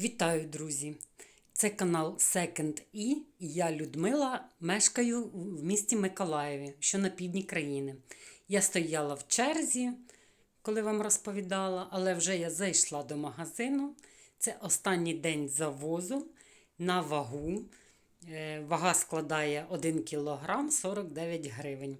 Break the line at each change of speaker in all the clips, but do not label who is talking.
Вітаю, друзі! Це канал Second E і я Людмила мешкаю в місті Миколаєві, що на півдні країни. Я стояла в черзі, коли вам розповідала, але вже я зайшла до магазину. Це останній день завозу на вагу. Е, Вага складає 1 кг 49 гривень.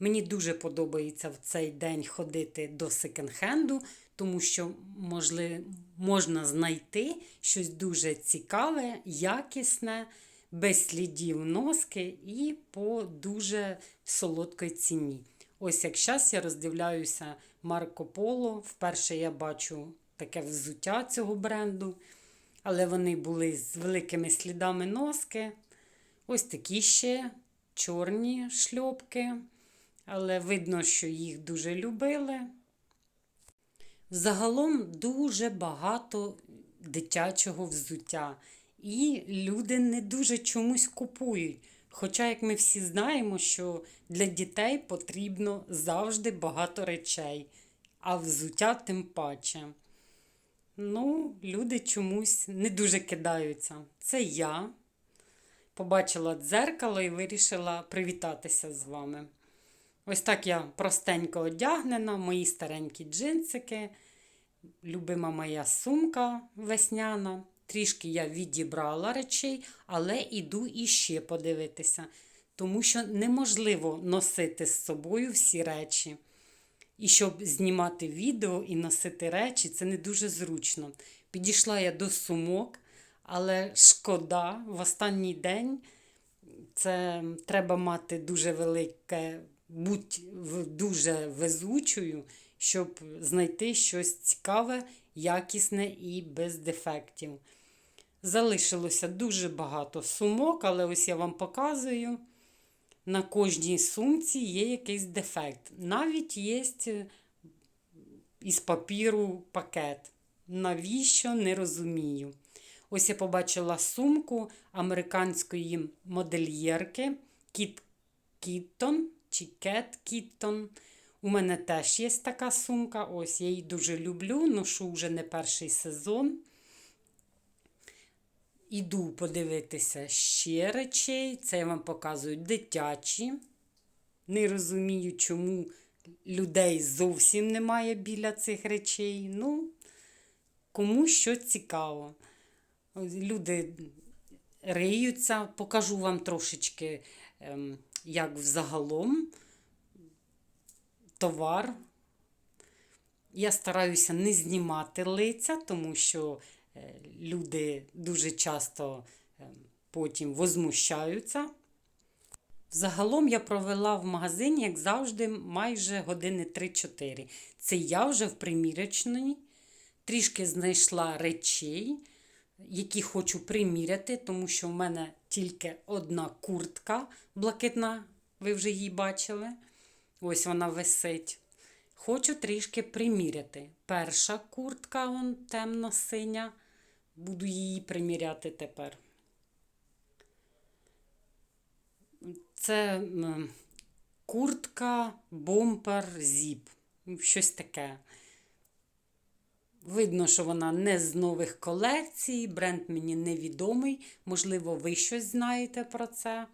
Мені дуже подобається в цей день ходити до секонд-хенду, тому що можли, можна знайти щось дуже цікаве, якісне, без слідів носки і по дуже солодкій ціні. Ось як зараз я роздивляюся Марко Поло. Вперше я бачу таке взуття цього бренду, але вони були з великими слідами носки. Ось такі ще чорні шльопки, але видно, що їх дуже любили. Загалом дуже багато дитячого взуття, і люди не дуже чомусь купують. Хоча, як ми всі знаємо, що для дітей потрібно завжди багато речей, а взуття тим паче. Ну, люди чомусь не дуже кидаються. Це я побачила дзеркало і вирішила привітатися з вами. Ось так я простенько одягнена, мої старенькі джинсики, любима моя сумка весняна. Трішки я відібрала речей, але іду іще подивитися, тому що неможливо носити з собою всі речі. І щоб знімати відео і носити речі, це не дуже зручно. Підійшла я до сумок, але шкода, в останній день це треба мати дуже велике, будь дуже везучою, щоб знайти щось цікаве, якісне і без дефектів. Залишилося дуже багато сумок, але ось я вам показую. На кожній сумці є якийсь дефект. Навіть є із папіру пакет. Навіщо не розумію. Ось я побачила сумку американської модельєрки Кіт Кіттон чи Кет Кіттон. У мене теж є така сумка. Ось я її дуже люблю, ношу вже не перший сезон. Іду подивитися ще речей. Це я вам показую дитячі. Не розумію, чому людей зовсім немає біля цих речей. Ну, кому що цікаво. Люди риються, покажу вам трошечки, ем, як взагалом товар. Я стараюся не знімати лиця, тому що е, люди дуже часто ем, потім возмущаються. Загалом я провела в магазині, як завжди, майже години 3-4. Це я вже в примірячній, трішки знайшла речей, які хочу приміряти, тому що в мене тільки одна куртка блакитна, ви вже її бачили. Ось вона висить. Хочу трішки приміряти. Перша куртка вон темно-синя. Буду її приміряти тепер. Це куртка, бомпер, зіп. Щось таке. Видно, що вона не з нових колекцій, бренд мені невідомий. Можливо, ви щось знаєте про це.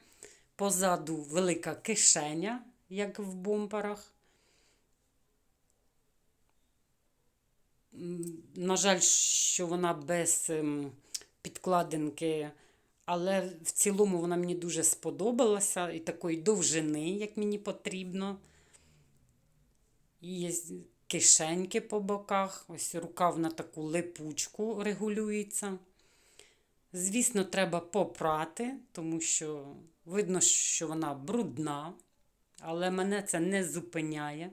Позаду велика кишеня, як в бомперах. На жаль, що вона без ем, підкладинки, але в цілому вона мені дуже сподобалася і такої довжини, як мені потрібно. Є кишеньки по боках, ось рукав на таку липучку регулюється. Звісно, треба попрати, тому що видно, що вона брудна, але мене це не зупиняє.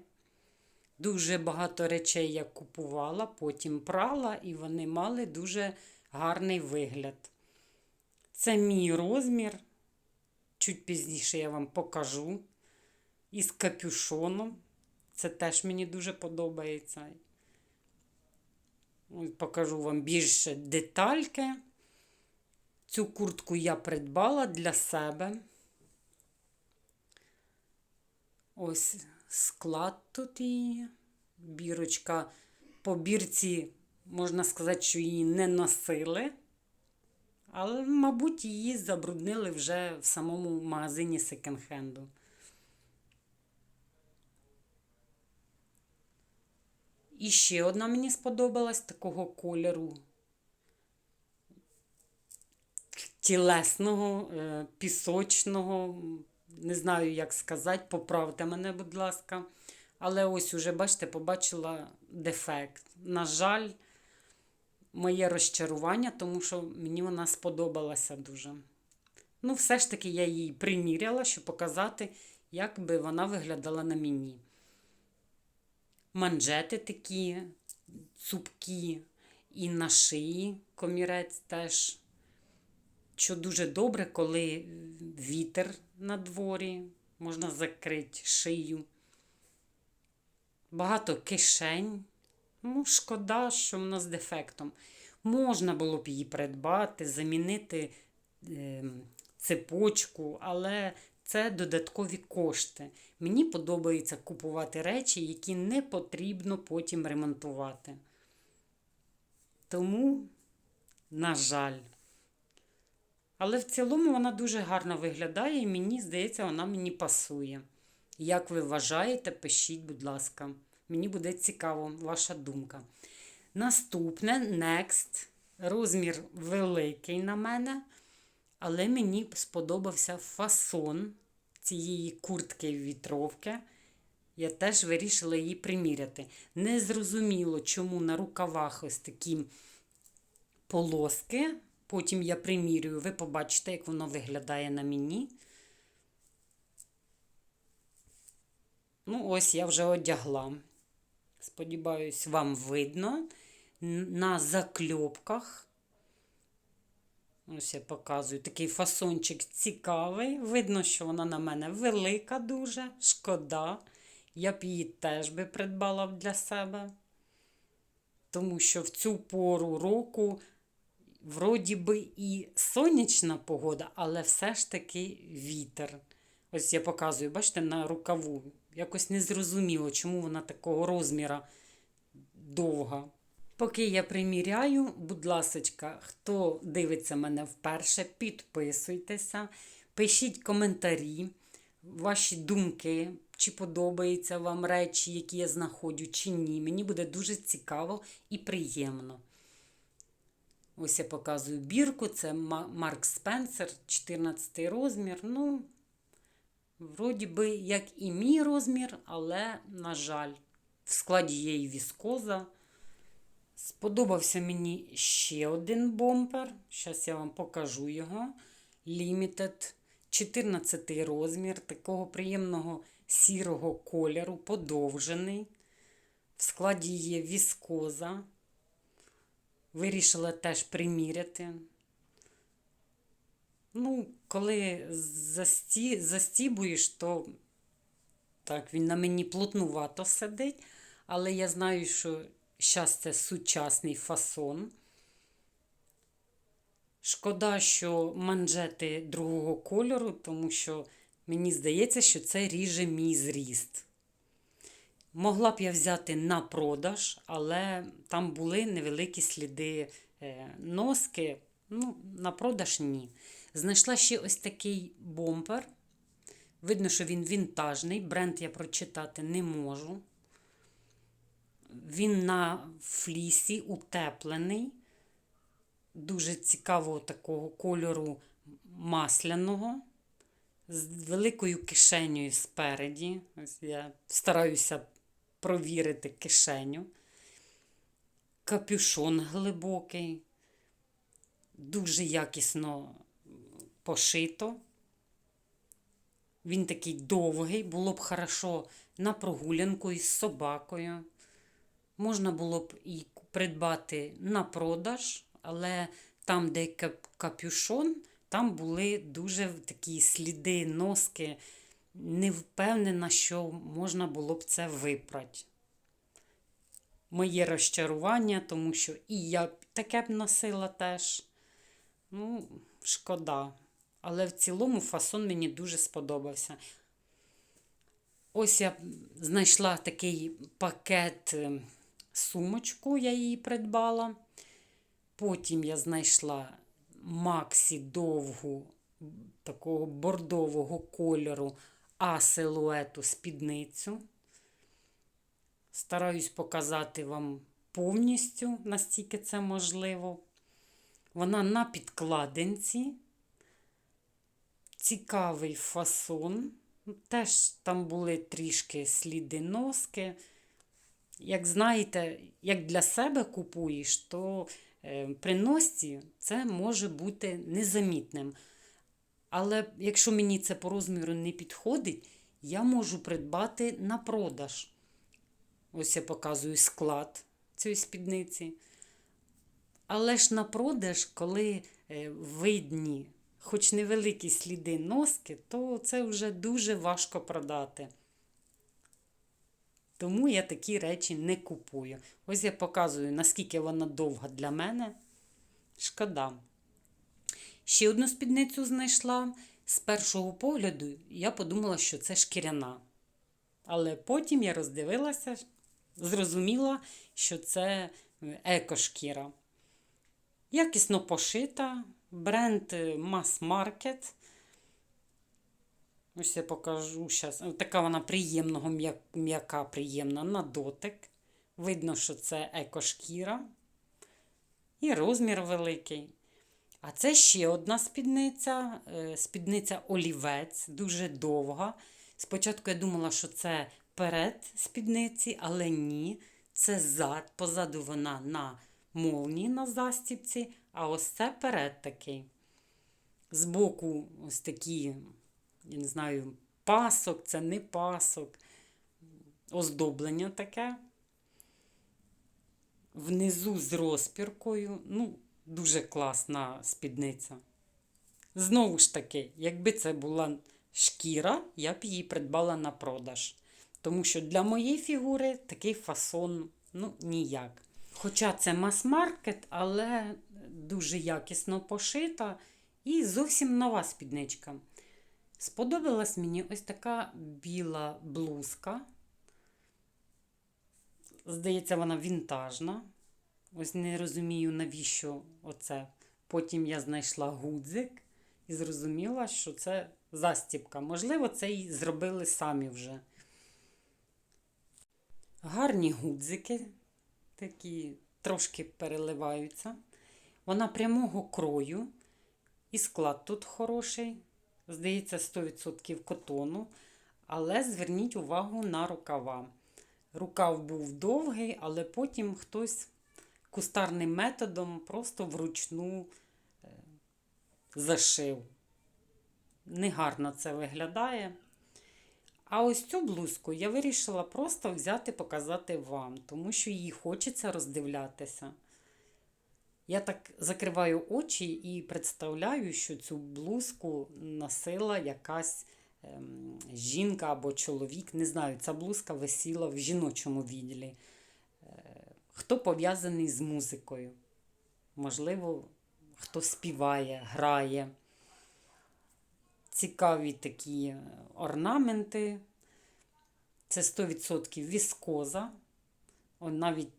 Дуже багато речей я купувала, потім прала, і вони мали дуже гарний вигляд. Це мій розмір. Чуть пізніше я вам покажу. Із капюшоном. Це теж мені дуже подобається. Покажу вам більше детальки. Цю куртку я придбала для себе. Ось склад тут її. Бірочка по бірці можна сказати, що її не носили. Але, мабуть, її забруднили вже в самому магазині секонд-хенду. І ще одна мені сподобалась такого кольору тілесного, е, пісочного. Не знаю, як сказати, поправте мене, будь ласка. Але ось уже, бачите, побачила дефект. На жаль, моє розчарування, тому що мені вона сподобалася дуже. Ну, все ж таки, я її приміряла, щоб показати, як би вона виглядала на мені. Манжети такі цупкі, і на шиї комірець теж. Що дуже добре, коли вітер на дворі, можна закрити шию. Багато кишень. Ну, шкода, що вона з дефектом. Можна було б її придбати, замінити е, цепочку, але це додаткові кошти. Мені подобається купувати речі, які не потрібно потім ремонтувати. Тому, на жаль. Але в цілому вона дуже гарно виглядає і мені здається, вона мені пасує. Як ви вважаєте, пишіть, будь ласка. Мені буде цікаво ваша думка. Наступне next. Розмір великий на мене, але мені сподобався фасон цієї куртки вітровки. Я теж вирішила її приміряти. Незрозуміло, чому на рукавах ось такі полоски. Потім я примірюю, ви побачите, як воно виглядає на мені. Ну, ось я вже одягла. Сподіваюсь, вам видно. На закльопках. Ось я показую такий фасончик цікавий. Видно, що вона на мене велика дуже, шкода. Я б її теж би придбала для себе. Тому що в цю пору року, вроді би, і сонячна погода, але все ж таки вітер. Ось я показую, бачите, на рукаву. Якось незрозуміло, чому вона такого розміра довга. Поки я приміряю, будь ласка, хто дивиться мене вперше, підписуйтеся, пишіть коментарі, ваші думки, чи подобаються вам речі, які я знаходжу, чи ні. Мені буде дуже цікаво і приємно. Ось я показую бірку, це Марк Спенсер, 14 розмір. Ну, вроді би, як і мій розмір, але, на жаль, в складі є і віскоза. Сподобався мені ще один бомпер. Зараз я вам покажу його. Limited 14 розмір, такого приємного сірого кольору, подовжений. В складі є віскоза. Вирішила теж приміряти. Ну, коли засті... застібуєш, то так, він на мені плотнувато сидить, але я знаю, що зараз це сучасний фасон. Шкода, що манжети другого кольору, тому що мені здається, що це ріже мій зріст. Могла б я взяти на продаж, але там були невеликі сліди е, носки. Ну, на продаж ні. Знайшла ще ось такий бомпер. Видно, що він вінтажний. Бренд я прочитати не можу. Він на флісі утеплений, дуже цікавого такого кольору масляного, з великою кишенею спереді. Ось Я стараюся провірити кишеню. Капюшон глибокий, дуже якісно пошито. Він такий довгий, було б хорошо на прогулянку із собакою. Можна було б і придбати на продаж, але там, де капюшон, там були дуже такі сліди, носки. Не впевнена, що можна було б це випрати. Моє розчарування, тому що і я таке б носила теж. Ну, шкода. Але в цілому фасон мені дуже сподобався. Ось я знайшла такий пакет ем, сумочку, я її придбала. Потім я знайшла Максі довгу такого бордового кольору, а силуету спідницю. Стараюсь показати вам повністю, настільки це можливо. Вона на підкладинці. Цікавий фасон. Теж там були трішки сліди носки. Як знаєте, як для себе купуєш, то е, при носці це може бути незамітним. Але якщо мені це по розміру не підходить, я можу придбати на продаж. Ось я показую склад цієї спідниці. Але ж на продаж, коли е, видні, хоч невеликі сліди носки, то це вже дуже важко продати. Тому я такі речі не купую. Ось я показую, наскільки вона довга для мене. Шкода. Ще одну спідницю знайшла. З першого погляду я подумала, що це шкіряна. Але потім я роздивилася, зрозуміла, що це екошкіра. Якісно пошита, бренд Mass Market. Ось я покажу зараз. Така вона приємного, м'яка, приємна на дотик. Видно, що це екошкіра. І розмір великий. А це ще одна спідниця, е, спідниця олівець, дуже довга. Спочатку я думала, що це перед спідниці, але ні. Це зад. Позаду вона на молні на застібці, а ось це перед такий. Збоку ось такі, я не знаю, пасок, це не пасок, оздоблення таке. Внизу з розпіркою. Ну, дуже класна спідниця. Знову ж таки, якби це була шкіра, я б її придбала на продаж. Тому що для моєї фігури такий фасон ну, ніяк. Хоча це мас-маркет, але дуже якісно пошита і зовсім нова спідничка. Сподобалась мені ось така біла блузка. Здається, вона вінтажна. Ось не розумію, навіщо оце. Потім я знайшла гудзик і зрозуміла, що це застібка. Можливо, це і зробили самі вже. Гарні гудзики, такі трошки переливаються. Вона прямого крою. І склад тут хороший. Здається, 100% котону. Але зверніть увагу на рукава. Рукав був довгий, але потім хтось кустарним методом просто вручну е, зашив. Негарно це виглядає. А ось цю блузку я вирішила просто взяти показати вам, тому що її хочеться роздивлятися. Я так закриваю очі і представляю, що цю блузку носила якась ем, жінка або чоловік. Не знаю, ця блузка висіла в жіночому відділі. Е, хто пов'язаний з музикою? Можливо, хто співає, грає. Цікаві такі орнаменти. Це 100% віскоза. Он навіть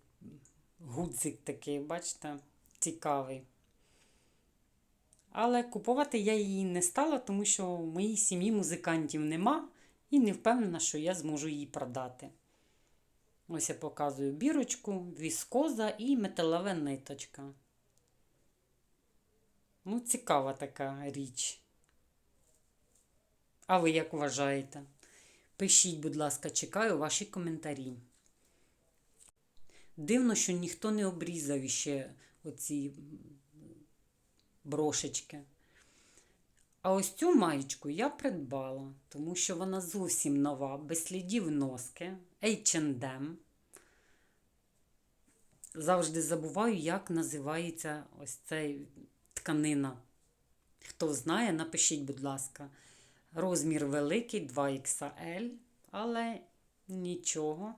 гудзик такий, бачите, цікавий. Але купувати я її не стала, тому що в моїй сім'ї музикантів нема, і не впевнена, що я зможу її продати. Ось я показую бірочку, віскоза і металева ниточка. Ну, цікава така річ. А ви як вважаєте? Пишіть, будь ласка, чекаю ваші коментарі. Дивно, що ніхто не обрізав ще оці брошечки. А ось цю маєчку я придбала, тому що вона зовсім нова, без слідів носки, H&M. Завжди забуваю, як називається ось цей тканина. Хто знає, напишіть, будь ласка. Розмір великий 2XL, але нічого.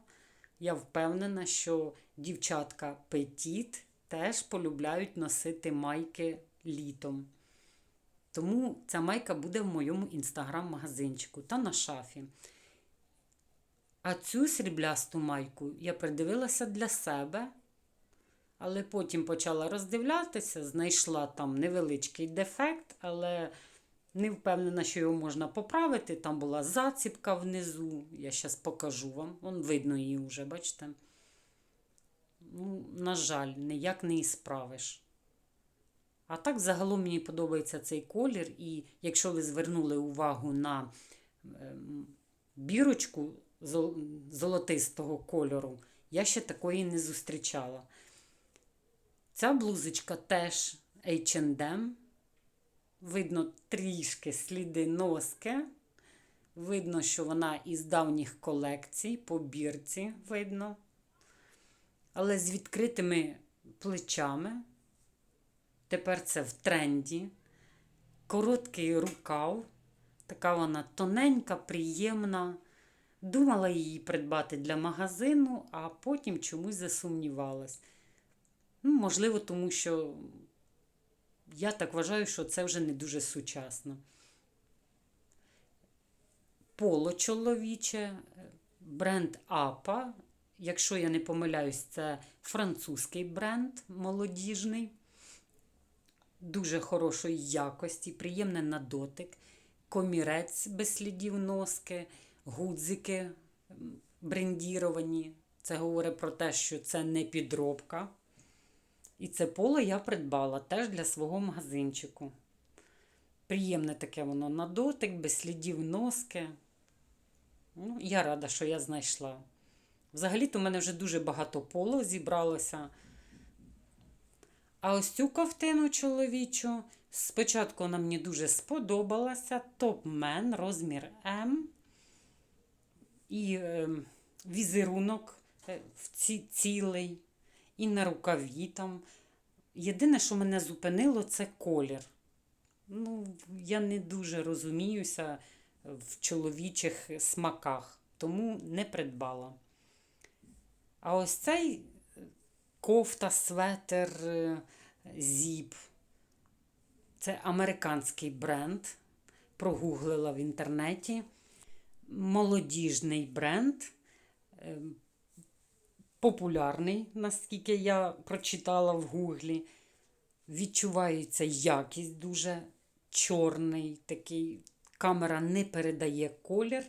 Я впевнена, що дівчатка Петіт теж полюбляють носити майки літом. Тому ця майка буде в моєму інстаграм-магазинчику та на шафі. А цю сріблясту майку я придивилася для себе, але потім почала роздивлятися, знайшла там невеличкий дефект, але не впевнена, що його можна поправити. Там була заціпка внизу. Я зараз покажу вам. Вон видно її вже, бачите? Ну, на жаль, ніяк не ісправиш. А так, загалом мені подобається цей колір, і якщо ви звернули увагу на ем, бірочку золотистого кольору, я ще такої не зустрічала. Ця блузочка теж H&M. Видно трішки сліди носки. Видно, що вона із давніх колекцій, по бірці видно. Але з відкритими плечами. Тепер це в тренді. Короткий рукав. Така вона тоненька, приємна. Думала її придбати для магазину, а потім чомусь засумнівалась. Ну, можливо, тому що я так вважаю, що це вже не дуже сучасно. Поло чоловіче, бренд Апа. Якщо я не помиляюсь, це французький бренд молодіжний. Дуже хорошої якості, приємне на дотик, комірець без слідів носки, гудзики брендіровані. Це говорить про те, що це не підробка. І це поло я придбала теж для свого магазинчику. Приємне таке воно на дотик, без слідів носки. Ну, я рада, що я знайшла. Взагалі-то в мене вже дуже багато поло зібралося. А ось цю ковтину чоловічу спочатку вона мені дуже сподобалася. Топ-мен, розмір М. І е, візерунок в ці, цілий, і на рукаві там. Єдине, що мене зупинило, це колір. Ну, я не дуже розуміюся в чоловічих смаках, тому не придбала. А ось цей кофта, светер, е, зіп. Це американський бренд. Прогуглила в інтернеті. Молодіжний бренд. е, Популярний, наскільки я прочитала в гуглі. Відчувається якість дуже чорний такий. Камера не передає колір.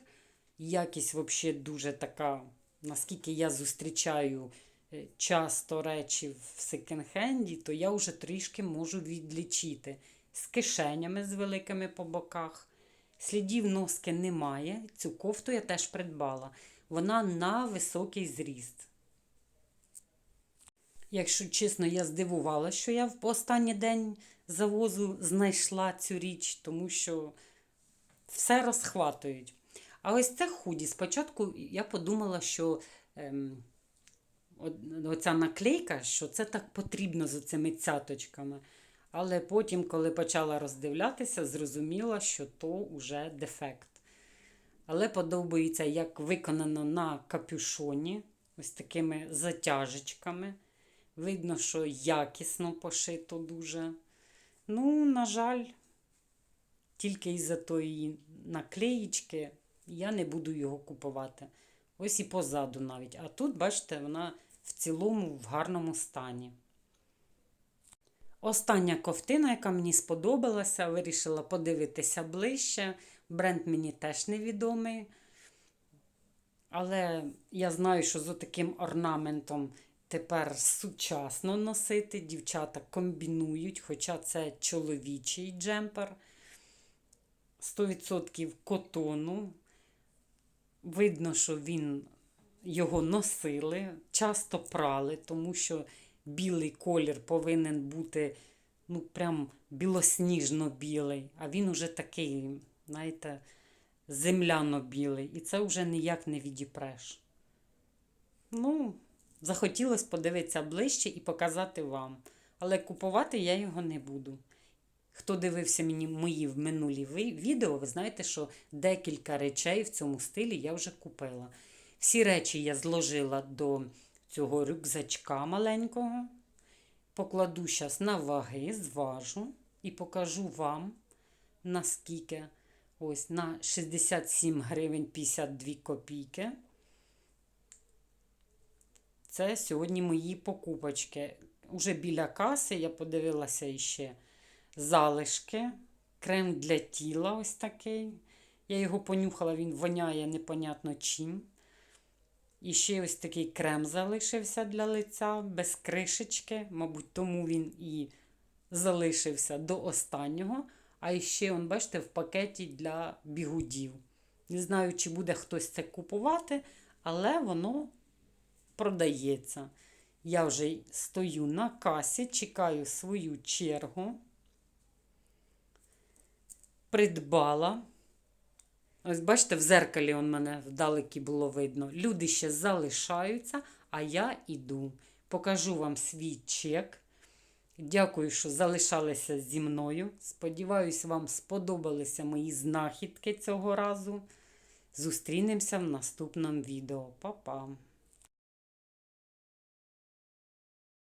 Якість взагалі дуже така, наскільки я зустрічаю е, часто речі в секонд-хенді, то я вже трішки можу відлічити. З кишенями з великими по боках. Слідів носки немає. Цю кофту я теж придбала. Вона на високий зріст. Якщо чесно, я здивувалася, що я в останній день завозу знайшла цю річ, тому що все розхватують. А ось це худі. Спочатку я подумала, що ем, оця наклейка, що це так потрібно з цими цяточками. Але потім, коли почала роздивлятися, зрозуміла, що то вже дефект. Але подобається, як виконано на капюшоні, ось такими затяжечками. Видно, що якісно пошито дуже. Ну, на жаль, тільки із-за тої наклеїчки я не буду його купувати. Ось і позаду навіть. А тут, бачите, вона в цілому в гарному стані. Остання ковтина, яка мені сподобалася, вирішила подивитися ближче. Бренд мені теж невідомий. Але я знаю, що з таким орнаментом тепер сучасно носити. Дівчата комбінують, хоча це чоловічий джемпер. 100% котону. Видно, що він його носили, часто прали, тому що білий колір повинен бути ну, прям білосніжно-білий, а він уже такий, знаєте, земляно-білий. І це вже ніяк не відіпреш. Ну, захотілося подивитися ближче і показати вам. Але купувати я його не буду. Хто дивився мені мої в минулі відео, ви знаєте, що декілька речей в цьому стилі я вже купила. Всі речі я зложила до цього рюкзачка маленького. Покладу зараз на ваги, зважу і покажу вам, наскільки ось на 67 гривень 52 копійки. Це сьогодні мої покупочки. Уже біля каси я подивилася іще залишки, крем для тіла ось такий. Я його понюхала, він воняє непонятно чим. І ще ось такий крем залишився для лиця без кришечки. Мабуть, тому він і залишився до останнього. А ще, он, бачите, в пакеті для бігудів. Не знаю, чи буде хтось це купувати, але воно продається. Я вже стою на касі, чекаю свою чергу. Придбала. Ось бачите, в зеркалі он мене вдалекі було видно. Люди ще залишаються, а я іду. Покажу вам свій чек. Дякую, що залишалися зі мною. Сподіваюсь, вам сподобалися мої знахідки цього разу. Зустрінемося в наступному відео. Па-па!